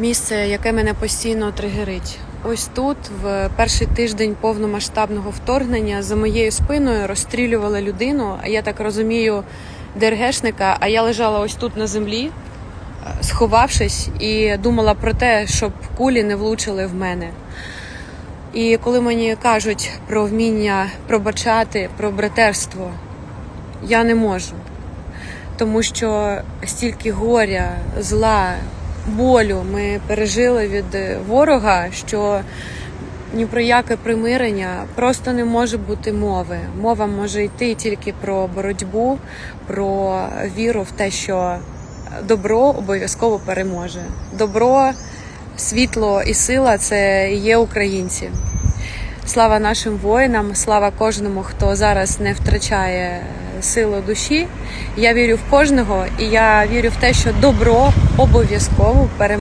місце, яке мене постійно тригерить. Ось тут, в перший тиждень повномасштабного вторгнення, за моєю спиною розстрілювали людину. А я так розумію, ДРГшника. А я лежала ось тут на землі, сховавшись, і думала про те, щоб кулі не влучили в мене. І коли мені кажуть про вміння пробачати, про братерство, я не можу. Тому що стільки горя, зла, болю ми пережили від ворога, що ні про яке примирення просто не може бути мови. Мова може йти тільки про боротьбу, про віру в те, що добро обов'язково переможе. Добро, світло і сила це є українці. Слава нашим воїнам, слава кожному, хто зараз не втрачає силу душі. Я вірю в кожного, і я вірю в те, що добро обов'язково переможе.